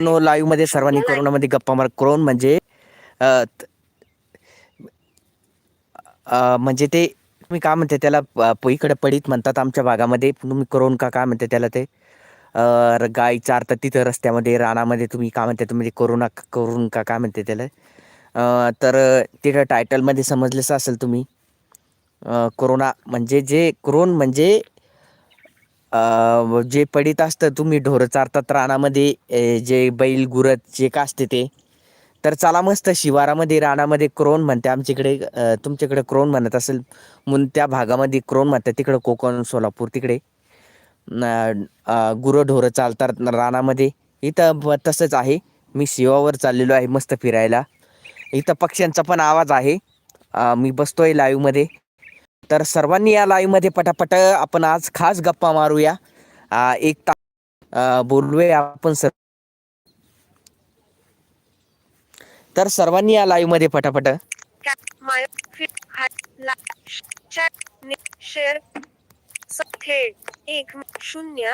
No लाईव्हमध्ये सर्वांनी कोरोनामध्ये गप्पा मार कोरोन म्हणजे म्हणजे ते तुम्ही काय म्हणते त्याला प- प- इकडे पडीत म्हणतात आमच्या भागामध्ये. तुम्ही करोन का काय म्हणते त्याला ते? गाई चारतात तिथं रस्त्यामध्ये रानामध्ये तुम्ही काय म्हणते तुम्ही कोरोना करून का काय म्हणते त्याला? तर तिथं टायटलमध्ये समजलंच असेल तुम्ही. कोरोना म्हणजे जे क्रोन म्हणजे जे पडीत असतं तुम्ही ढोरं चारतात रानामध्ये जे बैल गुरत जे का असते ते. तर चला मस्त शिवारामध्ये रानामध्ये क्रोन म्हणते आमच्याकडे अ, तुमच्याकडे क्रोन म्हणत असेल म्हणून त्या भागामध्ये क्रोन म्हणतात तिकडं कोकण सोलापूर तिकडे. न- गुरं ढोरं चालतात रानामध्ये. इथं ब- तसंच आहे. मी शिवावर चाललेलो आहे मस्त फिरायला. इथं पक्ष्यांचा पण आवाज आहे. मी मी बसतोय लाईव्हमध्ये तर सर्वांनी या लाईव्हमध्ये पटापट आपण आज खास गप्पा मारूया एक तास बोलूया आपण सर तर सर्वांनी या लाईव्हमध्ये पटापट माय शेअर थेट एक शून्य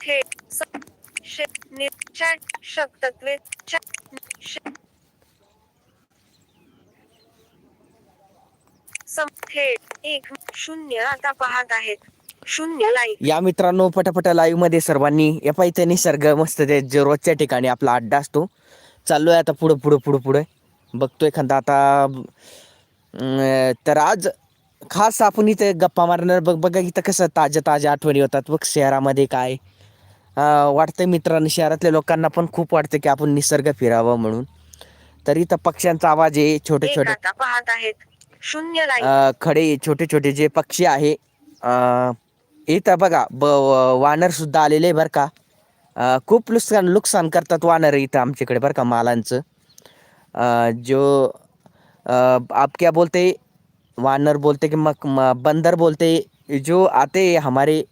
थेट स शे नि चॅट शब्दत्वे चॅट शे सम थेट एक शून्य आता पाहत आहेत शून्य लाईक या मित्रांनो पटापट लाईव्हमध्ये सर्वांनी या पाहिजे निसर्ग मस्त ते जे रोजच्या ठिकाणी आपला अड्डा असतो. चाललोय आता पुढं पुढं पुढं पुढं. बघतोय एखादा आता अं, तर आज खास आपण इथे गप्पा मारणार. बघ बघा इथं कसं ताज्या ताज्या आठवणी होतात. बघ शहरामध्ये काय. अं, वाटतंय मित्रांनो शहरातल्या लोकांना पण खूप वाटतं की आपण निसर्ग फिरावं म्हणून. तर इथं पक्ष्यांचा आवाज आहे छोटे एक छोटे. आता पाहत आहेत शून्य खडे छोटे छोटे जे पक्षी आहे इथं बघा ब वानर सुद्धा आलेले आहे बरं का. खूप नुकसान नुकसान करतात वानर इथं आमच्याकडे बरं का मालांचं. जो आप क्या बोलते वानर बोलते कि मक म- बंदर बोलते जो आते हमारे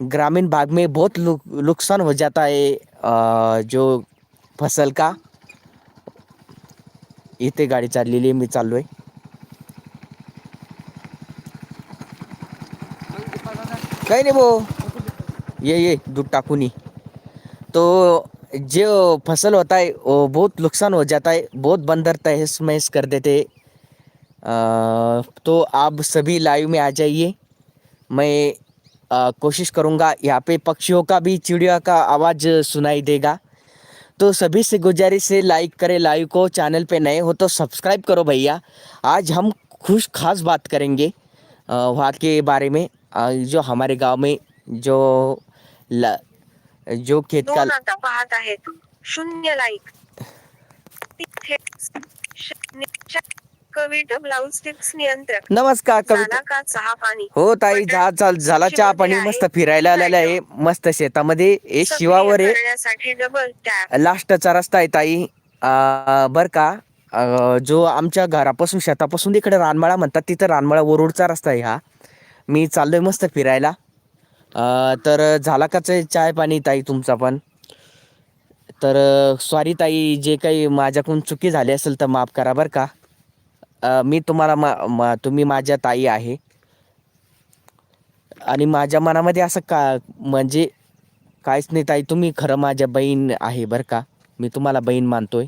ग्रामीण भाग में बहुत नुक- नुकसान हो जाता है जो फसल का. इथे गाडी चाललेली आहे मी आहे काही नाही भाऊ. ये ये दूध टाकून तो जो फसल होता है वो बहुत नुकसान हो जाता है बहुत बंदर तहस महस कर देते. तो आप सभी लाइव में आ जाइए. मैं आ, कोशिश करूँगा यहाँ पे पक्षियों का भी चिड़िया का आवाज़ सुनाई देगा. तो सभी से गुजारिश है लाइक करें लाइव को चैनल पे नए हो तो सब्सक्राइब करो भैया। आज हम खुश खास बात करेंगे वहाँ के बारे में। जो हमारे गाँव में जो ल, जो खेत का शून्य लाईक कवी ब्लाऊज टिप्स नियंत्रक. नमस्कार झाला कविता का चहा पाणी? हो ताई बटन जा चाल झाला चहा पाणी मस्त आहे. फिरायला आलेला आहे मस्त शेतामध्ये. हे सक्रिय शिवावर आहे. करण्यासाठी डबल टॅप लास्टचा रस्ता आहे ताई. बर का. जो आमच्या घरापासून शेतापासून इकडे रानमळा म्हणतात तिथं रानमळा वरुडचा रस्ता आहे हा. मी चाललोय मस्त फिरायला. तर झाला काच चाय पाणी ताई तुमचा पण? तर सॉरी ताई जे काही माझ्याकडून चुकी झाली असेल तर माफ करा बरं का. मी तुम्हाला मा मा- तुम्ही माझ्या ताई आहे. आणि माझ्या मनामध्ये असं का म्हणजे काहीच नाही ताई तुम्ही खरं माझ्या बहीण आहे बरं का. मी तुम्हाला बहीण मानतोय.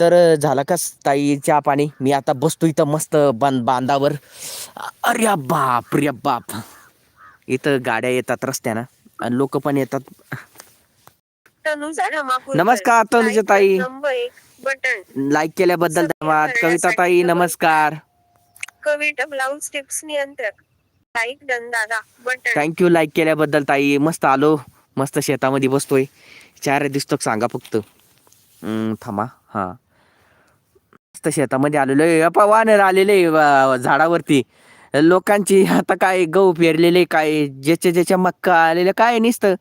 तर झालं का ताई चहा पाणी? मी आता बसतो इथं मस्त बां बांधावर. अरे बाप रे बाप. इथं गाड्या येतात रस्त्यानं. आणि लोक पण येतात. नमस्कार, तनुजा ताई. लाईक केल्याबद्दल धन्यवाद. कविता ताई नमस्कार. कवी ब्लाऊज टिप्स नियंत्रक लाईक डन दादा. बटन. थँक्यू लाईक केल्याबद्दल ताई. मस्त आलो. मस्त शेतामध्ये बसतोय. चार दिसतो सांगा फक्त. हम्म, थांबा. हां. मस्त शेतामध्ये आलेलो आहे. वानर आलेले झाडावरती. लोकांची आता काय गहू पेरलेले काय ज्याच्या ज्याच्या मक्का आलेलं काय नुसतं.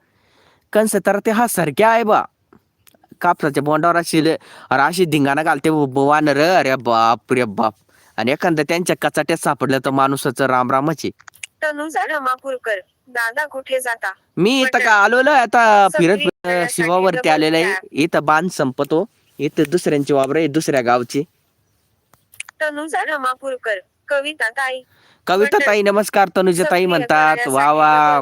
कंस तर ते हा सरक्या आहे बा. कापसाच्या बोंडावर अशी अशी धिंगाणा घालते वानर अरे बाप रे बाप आणि एखादं त्यांच्या कचाट्यात सापडलं तर माणूसाचं रामरामाचे तनुजा धमापूरकर दादा कुठे जाता मी इथं का आलो आता फिरत शिवावरती आलेलं आहे इथं बांध संपतो इथं दुसऱ्यांची वावर आहे दुसऱ्या गावची तनुजा कविता ताई कविता ताई नमस्कार तनुजा ताई म्हणतात वा वा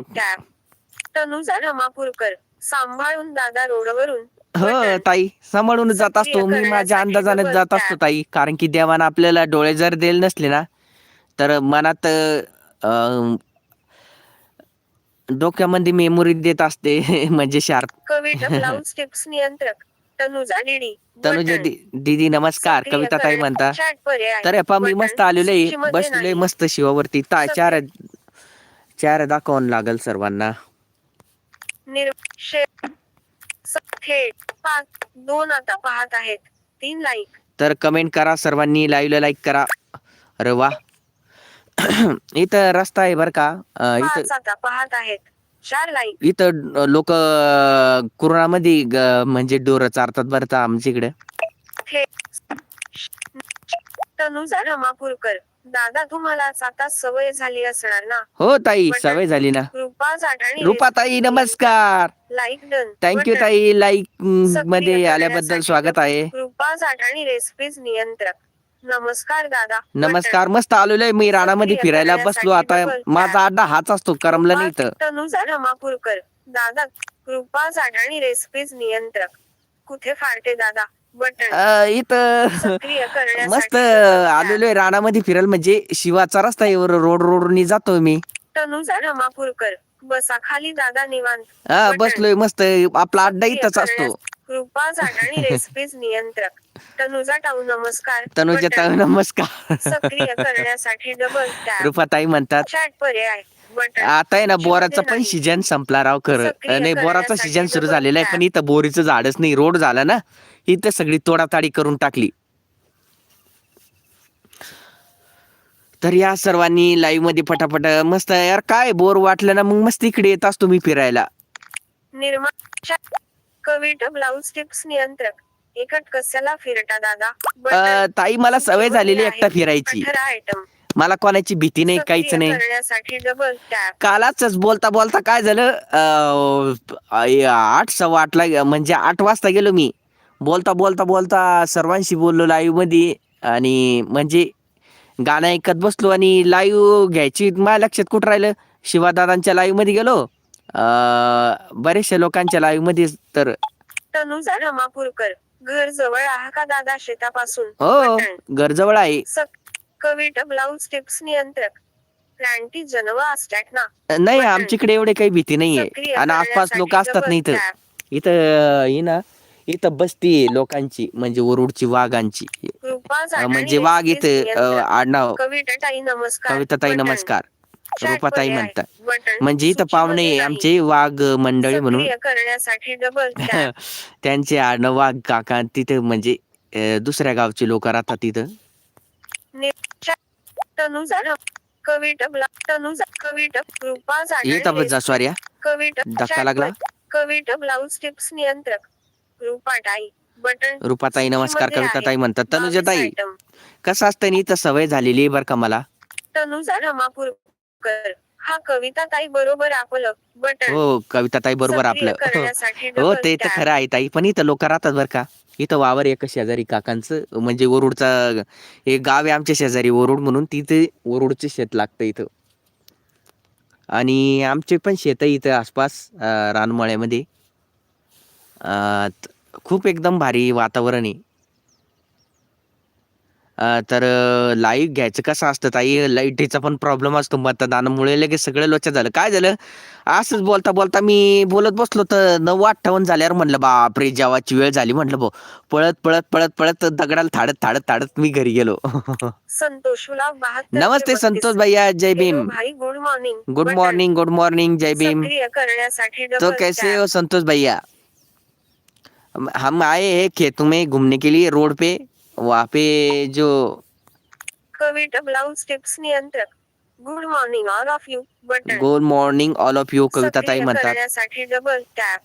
तनुजा रमापूरकर सांभाळून दादा रोडवरून हो. ताई सांभाळून जात असतो मी माझ्या अंदाजाने जात असतो. ताई कारण की देवानं आपल्याला डोळे जर दिले नसले ना तर मनात अं, डोक्यामध्ये मेमोरी देत असते म्हणजे शार्प कविता ब्लाऊज टिप्स नियंत्रक तनुजा. दी- दीदी नमस्कार कविता ताई. म्हणता. तर पा मी. मस्त आलेलो आहे बसलोय. मस्त शिवावरती ता. चार चार दाखवावं लागल सर्वांना शेअर थेट पाच दोन आता पाहत आहेत. तीन लाईक तर कमेंट करा सर्वांनी लाईव्हला लाईक करा. अरे वा. इथं रस्ता आहे बर का. अं, इथं आता पाहत आहेत. चार लाईक इथं लोक कोरोनामध्ये ग- म्हणजे डोर चारतात बरं का आमच्या इकडे. थेट तनुजा रमापूरकर दादा तुम्हाला आता सवय झाली असणार ना? हो ताई बटन. सवय झाली ना. रुपा जाटाणी रुपा ताई नमस्कार. Like done thank you button. ताई. लाईक सक्रियमध्ये आल्याबद्दल स्वागत आहे. रुपा जाटाणी रेसिपीज नियंत्रक. नमस्कार दादा. नमस्कार. मस्त आलेलो आहे मी रानामध्ये सक्रिय फिरायला बसलो. आता माझा. अड्डा हाच असतो. करमला नाही तर. तनुजा रमापूरकर दादा कृपा जाटाणी रेसिपीज नियंत्रक. कुठे फारटे दादा? अं, इथं सक्रिय मस्त. आलेलो आहे रानामध्ये फिरायला. म्हणजे शिवाचा रस्ता आहे रोड रोडनी जातो मी. तनुजा रमापूरकर बसा खाली दादा निवांत. हा. बसलोय मस्त आपला अड्डा सक्रिय इथंच असतो. करण्यास- कृपा रेसिपीज नियंत्रक. तनुजा टाऊ नमस्कार. तनुजा. ताई नमस्कार. सक्रिय करण्यासाठी डबल टॅप रुपाताई म्हणतात. चॅट पर्याय. आता आहे ना बोराचा पण. सीजन संपला राव सक्रिय नाही बोराचा सीजन सुरू झालेला आहे पण. इथं बोरीचं झाडच नाही. रोड झाला ना इथं सगळी तोडाताडी करून टाकली. तर या सर्वांनी लाईव्हमध्ये पटापट मस्त यार काय बोर वाटलं ना मग मस्त इकडे येत असतो मी फिरायला. ब्लाऊज टिप्स नियंत्रक. एकट कशाला फिरटा दादा? ताई मला सवय झालेली एकटा फिरायची. आयटम मला कोणाची भीती नाही काहीच नाही. करण्यासाठी डबल टॅप कालाच बोलता बोलता काय झालं? अं, आठ सव्वा आठला म्हणजे आठ वाजता गेलो मी. बोलता बोलता बोलता सर्वांशी बोललो लाईव्हमध्ये आणि म्हणजे गाणं ऐकत बसलो आणि लाईव्ह घ्यायची माझ्या लक्षात कुठं राहिलं? शिवादादांच्या लाईव्हमध्ये गेलो. अं, बरेचशा लोकांच्या लाईव्हमध्ये तर तनुजा रमापूरकर घर जवळ आहा का दादा शेतापासून? हो आहे. सक कविट ब्लाऊज टिप्स नियंत्रक जनवा असतात ना नाही. आमच्याकडे एवढे काही भीती नाहीये आणि आसपास लोक असतात नाही इथं. इथं ही ना इथं बसती आहे लोकांची म्हणजे वरुडची वाघांची म्हणजे वाघ इथे. आडनाव कविता ताई नमस्कार कविता ताई बटन. नमस्कार रूपाताई. म्हणतात. म्हणजे इथं पाहुणे. आमचे वाघ मंडळी म्हणून करण्यासाठी डबल. त्यांचे आडनाव वाघ काका तिथे म्हणजे दुसऱ्या गावचे लोक राहतात तिथं. तनुजा रम- कविट ब्ला- तनुजा कविट कृपा जा रेसिपी- सॉरी कविट धक्का चॅट लागला? वर- कविट ब्लाऊज टिप्स नियंत्रक रूपा ताई. बटन रूपाताई नमस्कार म्हणतात तनुजा ताई बावीस item. कसं असतं ना इथं सवय झालेली आहे बरं का मला? तनुजा रमापूरकर. हा कविता ताई बरोबर आपलं बटन हो कविता ताई बरोबर आपलं. हो डबल ते तर. खरं आहे ताई पण इथं लोक राहतात बरं का? इथं वावर एक शेजारी काकांचं म्हणजे वरुडचा एक गाव आहे आमच्या शेजारी वरुड म्हणून तिथे वरुडचं शेत लागतं इथं. आणि आमचे पण शेत इथं आसपास रानमाळ्यामध्ये. रानमळ्यामध्ये खूप एकदम भारी वातावरण आहे. अं, तर लाईव्ह घ्यायचं कसं असतं ताई? लाईटीचा पण प्रॉब्लेम असतो मतदानामुळे. लगेच सगळं लोचा झालं. काय झालं? असंच बोलता बोलता मी बोलत बसलो तर नऊ अठ्ठावन्न झाल्यावर म्हणलं बापरे! जेवाची वेळ झाली. म्हटलं भाऊ पळत पळत पळत पळत दगडाला थाडत थाडत थाडत मी घरी गेलो. संतोषला बहात्तर नमस्ते संतोष भैया. जय भीम. भाई good morning. Good morning good morning. जय भीम. सक्रिय करण्यासाठी तो डबल कैसे. हो संतोष भैया? हम- हम आए हैं खेतों में घूमने के लिए रोड पे। वहाँ पे जो कविट ब्लाऊज टिप्स नियंत्रक good morning all of you button good morning all of you Kavita ताई म्हणतात. करण्यासाठी डबल टॅप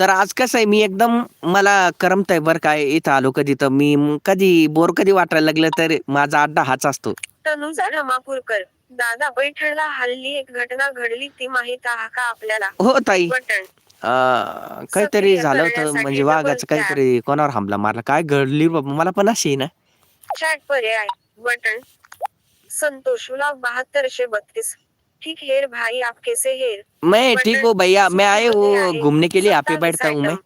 तर आज कसं आहे मी एकदम मला करमत आहे बरं काय इथं आलो कधी तर. मी म- कधी बोर कधी वाटायला लागलं तर माझा अड्डा हाच असतो. तनुजा रमापूरकर दादा पैठणला हल्ली एक घटना घडली ती माहीत आहे का आपल्याला? हो ताई. बटन अं, काहीतरी झालं होतं म्हणजे double वाघाचं. काहीतरी कोणावर हमला मारला? काय घडली? बाबा मला पण अशी आहे ना. चॅट पर्याय बटन. संतोष व्लॉग बहात्तरशे बत्तीस. ठीक हेर भाई आप कैसे हेर. मैं बटन ठीक हूँ भैया मैं आए सूचीमध्ये हूँ आहे. घूमने के लिए सत्तावीस बैठता हूँ मैं.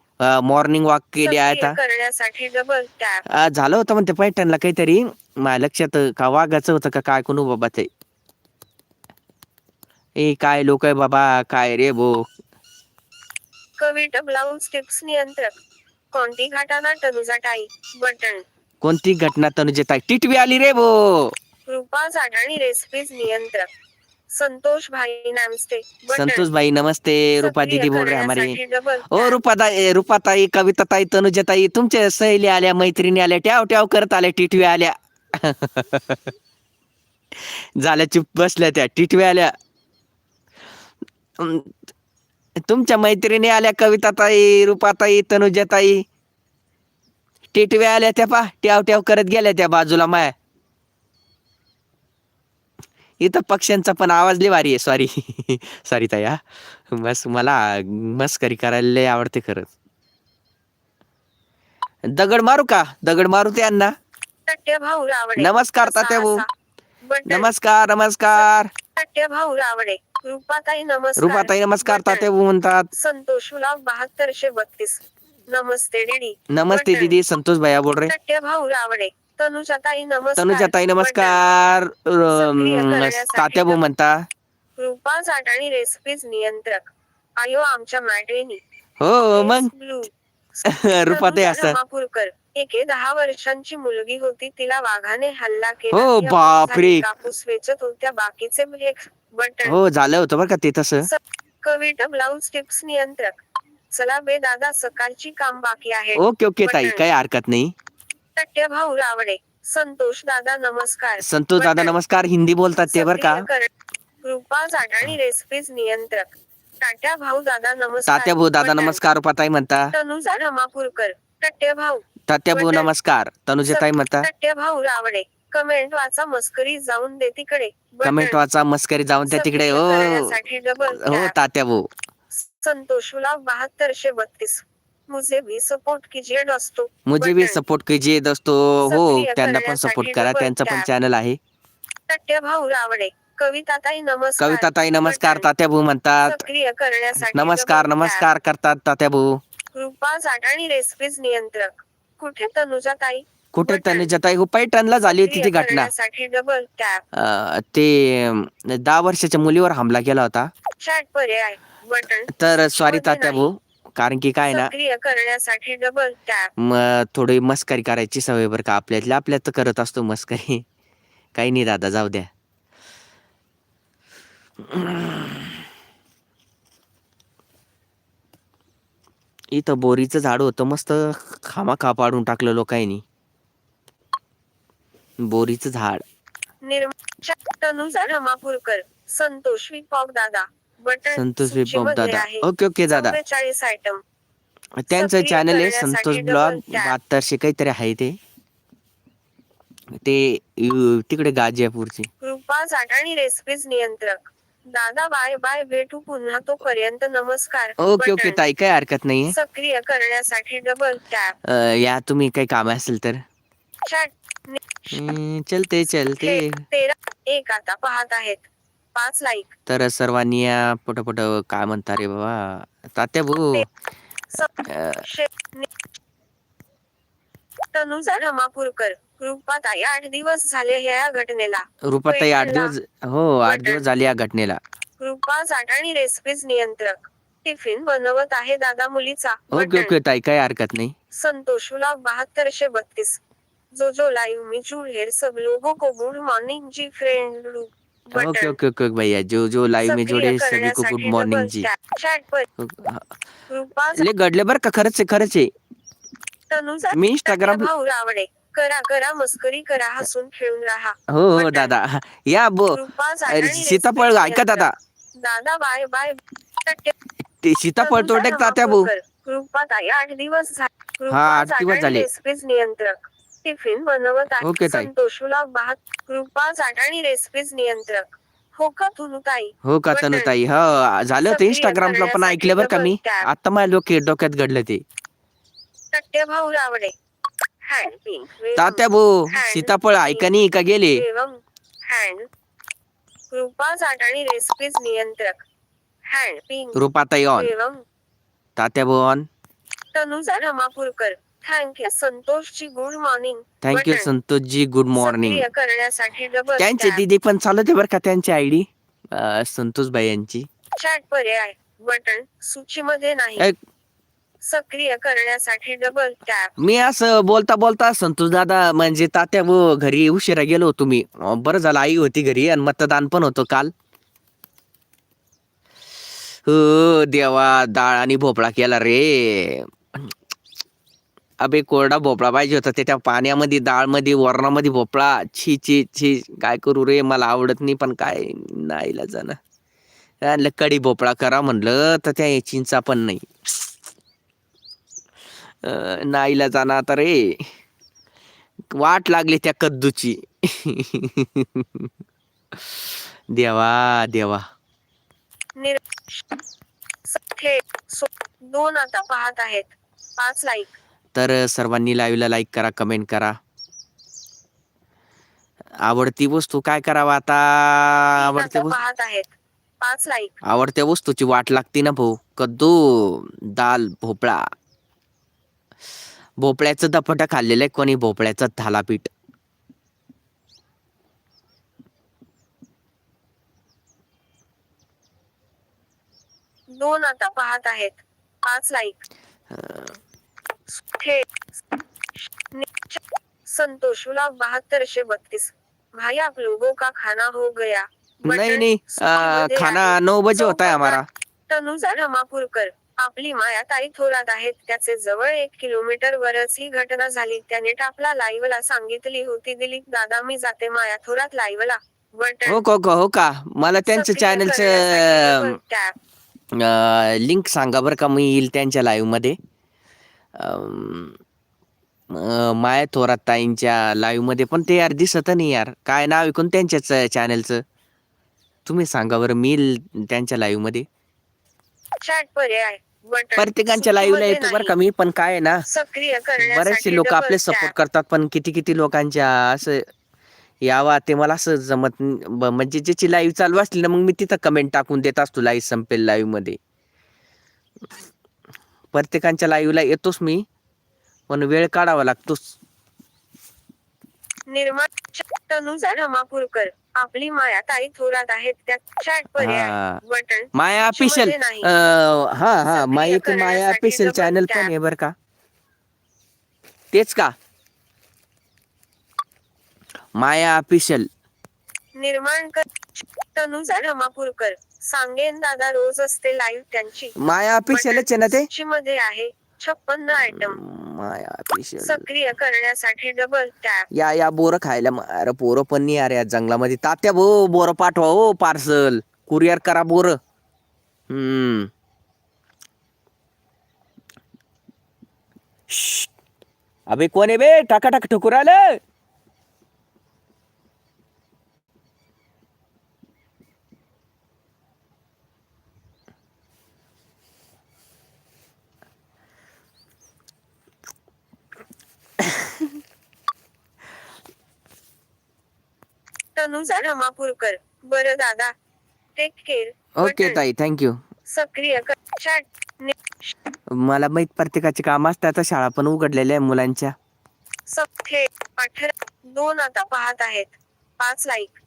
मॉर्निंग वॉक के लिए आया सक्रिय था। करण्यासाठी डबल टॅप आ, झालं होतं म्हणते पैठणला काहीतरी. माझ्या लक्षात का वाघाचं होतं का काय कोण बाबा ते ए काय लोक आहे बाबा? काय रे भो? कविट ब्लाऊज टिप्स नियंत्रक. कोणती घाटाना टनुजा टाई बटन. कोणती घटना तनुजेत आहे टिटवी आली रे भो. रूपा जाटाणी रेसिपीज नियंत्रक. संतोष भाई नामस्ते. संतोष भाई नमस्ते. रूपा दीदी बोल रहे हमारे. ओ. रूपा ताई रूपा ताई कविता ताई तनुजा ताई तुमच्या सहेली आल्या मैत्रिणी आल्या ट्याव ट्याव करत आल्या टिटवी आल्या. झाल्या चुप बसल्या त्या टिटवी आल्या. तुमच्या मैत्रिणी आल्या कविता ताई रूपा ताई तनुजा ताई टिटव्या आल्या त्या पा ट्याव ट्याव करत गेल्या त्या बाजूला माया. इथं पक्ष्यांचा पण आवाज लय भारी आहे सॉरी सॉरी ताई हा. बस मला मस्करी करायला लय आवडते खरंच. दगड मारू का? दगड मारू त्यांना नमस्कार तात्या भाऊ. नमस्कार नमस्कार. भाऊ रावडे रूपाताई नमस्कार. रुपाताई नमस्कार. तात्या भाऊ म्हणतात. संतोष गुलाब बहात्तरशे बत्तीस. नमस्ते डीडी नमस्ते. दीदी संतोष भैया बोल रहे. भाऊ रावडे तनुजाताई नमस्कार. तनुजाताई. नमस्कार. सक्रिय अं, करण्यासाठी तात्या भाऊ म्हणता. रूपा जाटाणी रेसिपीज नियंत्रक. आयो आमच्या मॅट्रेनी हो मग? ब्लू रुपाताई तनुजा असं रमापूरकर एके दहा वर्षांची मुलगी होती तिला वाघाने हल्ला केला हो, बापरे. कापूस वेचत होत्या बाकीचे ब्रेक बटन. हो झालं होतं बरं का ते तसं. कविट ब्लाऊज टिप्स नियंत्रक. चला बे दादा सकाळची काम बाकी आहे. ओके ओके ताई. काही हरकत नाही. तट्टे भाऊ रावडे संतोष दादा नमस्कार. संतोष दादा. नमस्कार हिंदी बोलतात ते बरं का. रूपा जाटाणी रेसिपीज नियंत्रक. तात्या भाऊ दादा नमस्कार. तात्या भाऊ दादा. नमस्कार रुपाताई म्हणता. तनुजा रमापूरकर तट्टे भाऊ. तात्या भाऊ. नमस्कार तनुजाताई म्हणता. तट्टे भाऊ रावडे. कमेंट वाचा मस्करी जाऊन दे तिकडे. कमेंट वाचा मस्करी जाऊन त्या तिकडे. हो. हो. तात्या भाऊ. संतोष गुलाब बहात्तरशे बत्तीस. मुझे भी सपोर्ट कीजिए दोस्तों. मुझे भी. सपोर्ट कीजिए दोस्तो. हो त्यांना पण सपोर्ट करा. त्यांचं पण. चॅनल आहे. तट्टे भाऊ रावडे. कविताताई नमस्कार. कविता ताई नमस्कार. तात्या भाऊ म्हणतात. सक्रिय करण्यासाठी नमस्कार. नमस्कार करतात तात्या भाऊ रूपा जाटाणी रेसिपीज नियंत्रक. कुठे तनुजा ताई कुठे बटन. तनुजा ताई हो पैठणला झाली होती ती घटना. करण्यासाठी डबल टॅप अं, ते अं, दहा वर्षाच्या मुलीवर हमला केला होता. चॅट पर्याय. बटन तर सॉरी मध्ये तात्या. भाऊ कारण की काय ना सक्रिय करण्यासाठी डबल टॅप म थोडी मस्करी करायची सवय बरं का आपल्यातल्या आपल्यात तर करत असतो मस्करी. काही नाही दादा जाऊ द्या. इथं बोरीचं झाड होतं मस्त खामाखा पाडून टाकलं लोकांनी. बोरीचं झाड. संतोष विपॉक दादा संतोष दादा. ओके ओके दादा. 44 आयटम त्यांचं चॅनल आहे संतोष ब्लॉग. बहात्तरशे काहीतरी आहे ते. ते तिकडे गाजियापूरचे. कृपा रेसिपीज नियंत्रक. दादा बाय बाय भेटू पुन्हा तोपर्यंत नमस्कार. Okay okay. ताई काही हरकत नाही सक्रिय करण्यासाठी डबल टॅप या तुम्ही काही काम असेल तर. चॅट चलते चलते. तेरा एक आता पाहत आहेत. पाच लाईक तर सर्वांनी या पटपट काय म्हणता रे बाबा? तात्या भाऊ. अं, तनुजा रमापूरकर. कृपाताई आठ दिवस झाले या घटनेला. रुपाताई आठ दिवस हो आठ दिवस झाले या घटनेला. कृपा जाटाणी रेसिपीज नियंत्रक. टिफिन बनवत आहे दादा मुलीचा. ओके. ओके ताई काही हरकत नाही. संतोष गुलाब बहात्तरशे बत्तीस. जो जो लाइव में जुड़े सब लोगों को गुड मॉर्निंग जी फ्रेंड ओके ओके ओके भैया जो जो लाईव्ह में जोडे सभी को गुड मॉर्निंग जी. हा. ले घडले बरं का खरंच आहे खरंच आहे. मी इंस्टाग्राम भाऊ रावडे. करा करा मस्करी करा हसून खेळून राहा हो हो. दादा या बो कृपा सीताफळ ऐका दादा. दादा बाय बाय ते सीताफळ का तात्या भाऊ रमापूरकर. कृपाताई आठ दिवस झाले आठ दिवस झाले. रेसिपीज नियंत्रक टिफिन बनवत आहे ताई. संतोषुला कृपा जाटाणी रेसिपीज नियंत्रक हो का तुनु ताई हो का बटन. तनुताई हो झालं होतं सक्रिय इंस्टाग्रामला पण करण्यासाठी ऐकलं बरं का मी. आता माझ्या डोके डोक्यात घडलं ते तट्टे भाऊ रावडे. तात्या भाऊ सीताफळ ऐका नाही का गेले? कृपा जाटाणी रेसिपीज नियंत्रक हँड पिंग रुपाताई ऑन एवं तात्या भवन तनुजा रमापूरकर थँक्यू संतोषची गुड मॉर्निंग थँक्यू. संतोषजी गुड मॉर्निंग करण्यासाठी डबल त्यांचे दीदी पण बरं का त्यांची आयडी संतोष भाई यांची. चॅट पर्याय. बटन सूचीमध्ये नाही. सक्रिय करण्यासाठी डबल टॅप मी असं बोलता बोलता संतोष दादा म्हणजे तात्या व घरी उशिरा गेलो होतो मी. अं, बरं झालं आई होती घरी आणि मतदान पण होतं काल. हो देवा डाळ आणि भोपळा केला रे. अबे कोरडा भोपळा पाहिजे होता. त्याच्या पाण्यामध्ये डाळमध्ये वरणामध्ये भोपळा. छी छी छी काय करू रे मला आवडत नाही पण काय नाही जाणं आणलं कडी भोपळा करा म्हणलं तर त्या चिंचा पण नाही. नाईला जाणं आता रे. वाट लागली त्या कद्दूची. देवा देवा. दोन आता पाहत आहेत. पाच लाईक तर सर्वांनी लाईव्हला लाईक करा कमेंट करा. आवडती वस्तू काय करावं आता? वस्तू पाहत आहेत. पाच लाईक आवडत्या वस्तूची वाट लागते ना भाऊ. कद्दू दाल भोपळा. भोपळ्याचं दपट खाल्लेलं आहे कोणी भोपळ्याचं थालापीठ. दोन आता पाहत आहेत. पाच लाईक थेट नि- संतोषुला बहात्तरशे बत्तीस. भाई आप लोगों का खाना हो गया? नहीं नहीं आ, खाना. नौ बजे होता है हमारा। तनुजा रमापूरकर। आपली माया ताई थोरात आहेत. त्याचे जवळ एक किलोमीटर वरच ही घटना झाली. त्याने टाकला लाईव्हला सांगितली होती. दिलीप दादा मी जाते माया थोरात लाईव्हला बटन. हो का हो का? मला त्यांच्या सक्रिय चॅनलचं टॅप. लिंक सांगा बरं का मी येईल त्यांच्या लाईव्हमध्ये. अं, अं, माया थोरात ताईंच्या लाईव्हमध्ये पण ते यार दिसत नाही यार. काय नाव ऐकून त्यांच्याच चॅनलचं तुम्ही सांगा बरं मी येईल त्यांच्या लाईव्हमध्ये. चॅट पर्याय प्रत्येकांच्या लाईव्हला येतो बरं. का मी पण काय आहे ना सक्रिय बरेचसे लोक आपले सपोर्ट. करतात पण किती किती लोकांच्या असं यावा ते मला असं जमत म्हणजे ज्याची लाईव्ह चालू असली ना मग मी तिथं कमेंट टाकून देत असतो लाईव्ह संपेल लाईव्हमध्ये प्रत्येकांच्या लाईव्हला येतोच मी पण वेळ काढावा लागतोच निर्माण आपली माया ताई थोरात आहेत त्या चॅट पर्याय हा. बटन माया ऑफिशियल नाही. हा हा एक माया करण्यासाठी ऑफिशियल चॅनल पण. आहे बरं का. तेच का? माया ऑफिशियल निर्माण कर तनुजा रमापूरकर. सांगेन दादा रोज असते लाईव्ह त्यांची. माया ऑफिशियलच आहे ना ते? मध्ये आहे. छप्पन्न आयटम माया सक्रिय करण्यासाठी डबल टॅप या या बोरं खायला म- अरे पोरं पण नाही अरे या जंगलामध्ये. तात्या भो बोरं पाठवा हो पार्सल कुरिअर करा बोर. हम्म. श्श्श. अबे कोण आहे बे टाकाटाक ठुकूर आलं तनुजा रमापूरकर बरं दादा टेक केअर ओके ताई थँक्यू सक्रिय कर. चॅट मला माहीत प्रत्येकाचे काम असतात आता शाळा पण उघडलेल्या आहे मुलांच्या. सख्खे अठरा दोन आता पाहत आहेत. पाच लाईक.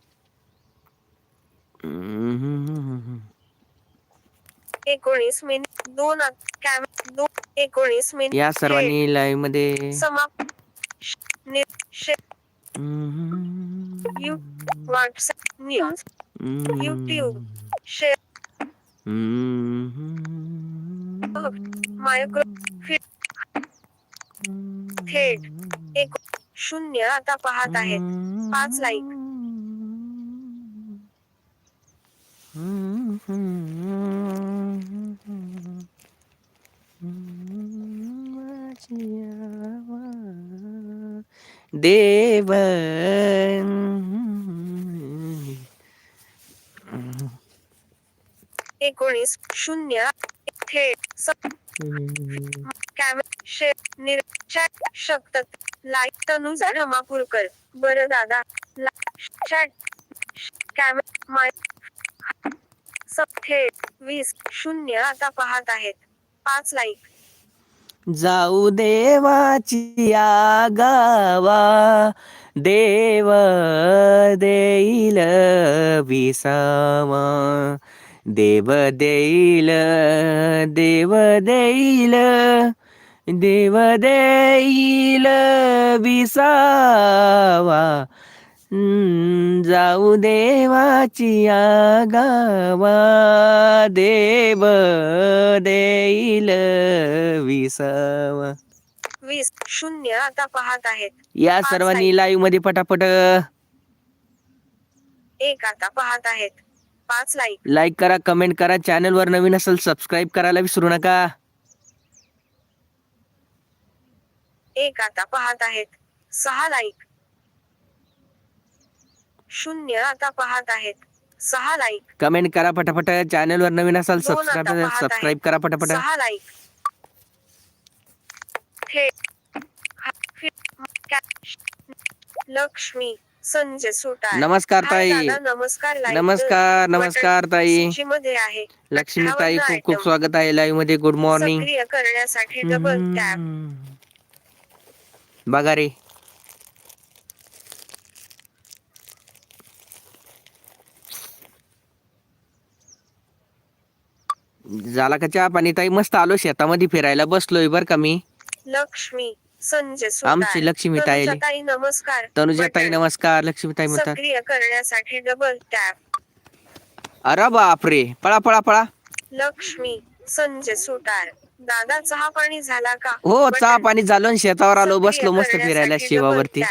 एकोणीस मिनिट दोन आत- कॅम दोन एकोणीस मिनिट या सर्वांनी लाईव्हमध्ये WhatsApp news YouTube share micro थेट एक शून्य आता पाहत आहेत. पाच लाईक देव एकोणीस शून्य थेट स- शकत लाईक तनुजा रमापूरकर बर दादा माय थेट वीस शून्य आता पाहत आहेत. पाच लाईक. जाऊ देवाची गावा देव देईल विसावा. देव देईल देव देईल देव देईल विसावा. जाऊ देवाची आगावा देव देईल विसावा. वीस शून्य आता पाहत आहेत. या पाच सर्वांनी. लाईव्हमध्ये पटापट एक आता पाहत आहेत. पाच लाईक लाईक करा कमेंट करा चॅनल वर नवीन असेल सबस्क्राईब करायला विसरू नका. एक आता पाहत आहेत. सहा लाईक शून्य आता पाहत आहेत. सहा लाईक कमेंट करा पटापट चॅनल वर नवीन असाल दोन आता सबस्क्राईब पाहत. सबस्क्राईब करा पटापट सहा लाईक थेट हा- लक्ष्मी संजय सुतार नमस्कार हाय ताई. दादा, नमस्कार live नमस्कार नमस्कार ताई. सूचीमध्ये आहे. लक्ष्मी ताई खूप खूप. स्वागत आहे लाईव्हमध्ये. गुड मॉर्निंग सक्रिय करण्यासाठी डबल टॅप बघा रे. झाला का चहा पाणी? ताई मस्त आलो शेतामध्ये फिरायला. बसलोय बर का मी. लक्ष्मी संजय सुतार. आमची लक्ष्मी ताई आली. नमस्कार. तनुजा ताई बटन. नमस्कार. लक्ष्मी ताई म्हणतात. सक्रिय करण्यासाठी डबल टॅप अरे बापरे. पळा पळा पळा. लक्ष्मी संजय सुतार. दादा चहा पाणी झाला का? हो बटन. चहा पाणी झालं आणि शेतावर आलो. सक्रिय बसलो मस्त फिरायला शिवावरती.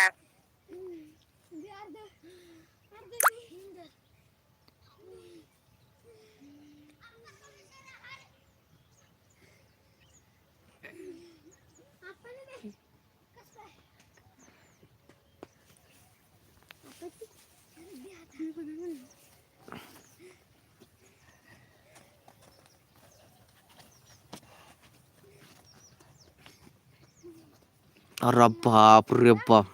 अरे बाप रे बाप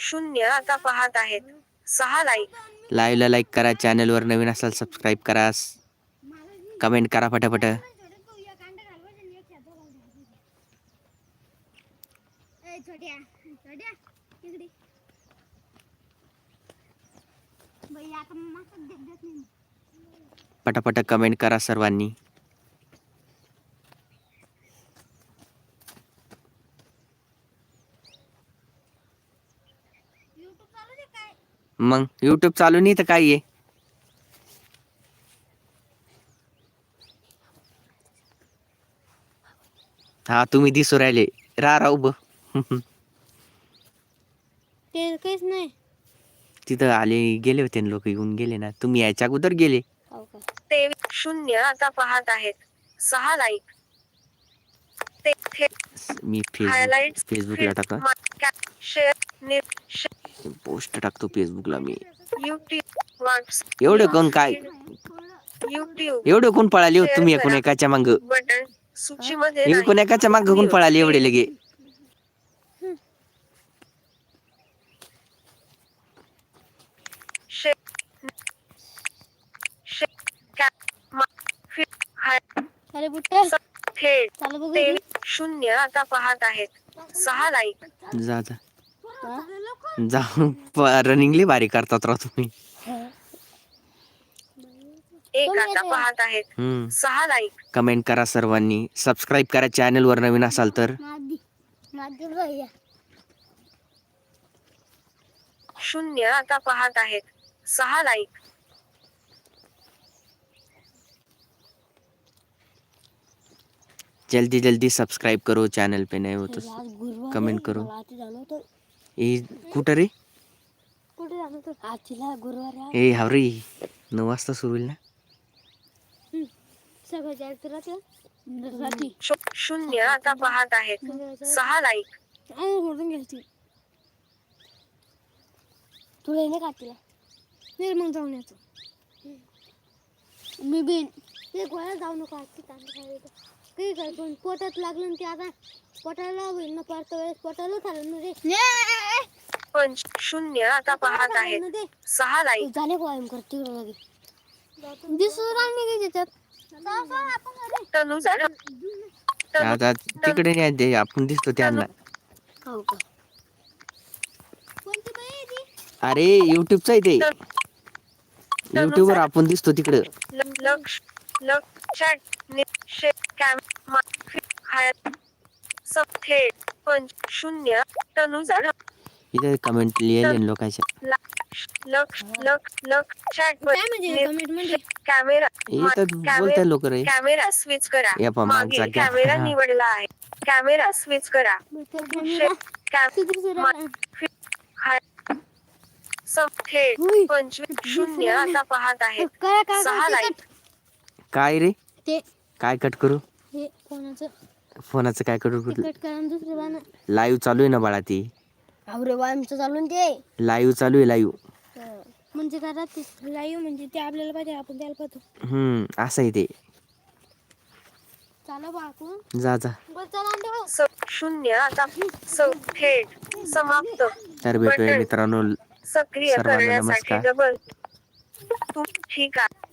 शून्य आता पाहत आहेत. सहा लाईक लाईव्ह ला लाईक करा चॅनल वर नवीन असाल सबस्क्राईब करा. कमेंट करा छोट्या छोट्या इकडे बाई आता मस्त देत देत नाही पटापट कमेंट करा सर्वांनी. मग युट्यूब चालू नाही तर काय आहे? हा तुम्ही दिसू राहिले. रा राहू ते काहीच नाही. तिथं आले गेले होते लोक येऊन गेले ना. तुम्ही याच्या अगोदर गेले. ते शून्य आता पाहत आहेत. सहा लाईक ते मी फेसबुक फेसबुकला टाका. शेअर पोस्ट टाकतो फेसबुकला मी. युट्यूब एवढे कोण काय? युट्यूब एवढे कोण पळाले हो तुम्ही एकूण एकाच्या मांग? बटन सूचीमध्ये एकूण नाही. एकाच्या मांग कोण पळाले एवढे लगे शे- शे- कॅ- मा- फि- हाय- अरे बुट्टे. स- थेट चालू बघू शून्य आता पाहत आहेत. सहा लाईक जा जा. जाऊन रनिंगली भारी करतात राव तुम्ही. एक कोण आता येतंय? पाहत आहेत. हम्म. सहा लाईक कमेंट करा सर्वांनी. सबस्क्राईब करा चॅनल वर नवीन असाल तर. मादी मादी भैया शून्य आता पाहत आहेत. सहा लाईक जल्दी जल्दी सब्सक्राइब करो चॅनल पे नए हो तो आज गुरुवार कमेंट करो. होतं ए कुठं रे? होतं आहे ए हावरी नऊ वाजता सुरू होईल ना? शून्य आता पाहत आहेत सहा लाईक आणि सोडून घ्यायची? तुला येणे का तिला? नाही मग जाऊन यायचं मी बिन ते गोळ्या जाऊ नको आजची तांदूळ खायला काही काय पण पोटात लागलं ना ते आता पोटाला होईल ना परत वेळेस पोटाला खाल्लं ना रे. पंच शून्य आता पाहत आहेत ना ते? सहा लाईक झाले व्यायाम कर तिकडे लगे दिसू की त्याच्यात? आता तिकडे नाही ते आपण दिसतो त्यांना. हो का? कोणती बाई आहे ती? अरे युट्यूबचं आहे ते. युट्यूबवर आपण दिसतो तिकडं. ल- लक्ष लक्ष. शून्य तनुजा इथे कमेंट लिहिले लोकांच्या लक्ष लक्ष लक्ष चॅट काय म्हणजे? कॅमेरा लोक रे. कॅमेरा स्विच करा या पहा, मागे कॅमेरा हा. निवडला आहे. कॅमेरा स्विच करा. तर शे- camera कॅम- किती दिवस मा- राहिला? फि- हाय. सब थेट. पंचवीस शून्य आता पाहत आहेत. सहा काय रे? ते काय कट करू? हे कोणाचं? फोनाचं काय करू दुसरं गाणं लाईव्ह चालू आहे ना बाळा ती. अरे चालून ते. लाईव्ह चालू आहे लाईव्ह म्हणजे काय राहते लाईव्ह म्हणजे ते आपल्याला पाहिजे आपण द्यायला पाहतो. हम्म असं आहे ते. चालू बा आपण. जा जा. बरं चला आणि ठेवा. स- शून्य आता स- थेट समाप्त. तर भेटूया. मित्रांनो सक्रिय सर्वांना करण्यासाठी नमस्कार. डबल तू ठीक आहे.